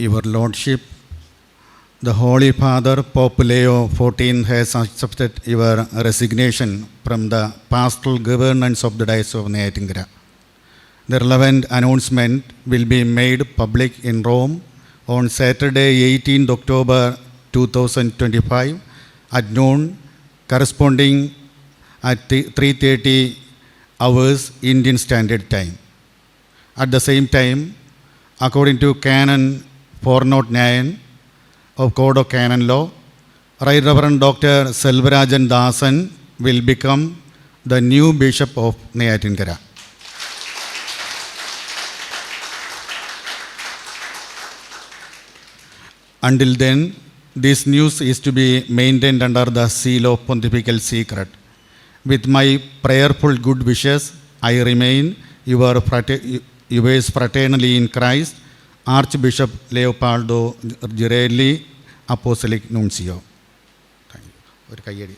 Your Lordship, the Holy Father Pope Leo XIV has accepted your resignation from the pastoral governance of the Diocese of Neyatankara. The relevant announcement will be made public in Rome on Saturday, 18th October 2025 at noon, corresponding at 3:30 hours Indian Standard Time. At the same time, according to Canon 409 of Code of Canon Law, Right Reverend Dr. Selvarajan Dasan will become the new Bishop of Neyatankara. Until then, this news is to be maintained under the seal of pontifical secret. With my prayerful good wishes, I remain your yours fraternally in Christ, archbishop Leopoldo Girelli apostolic nuncio. ഒരു കയ്യടി.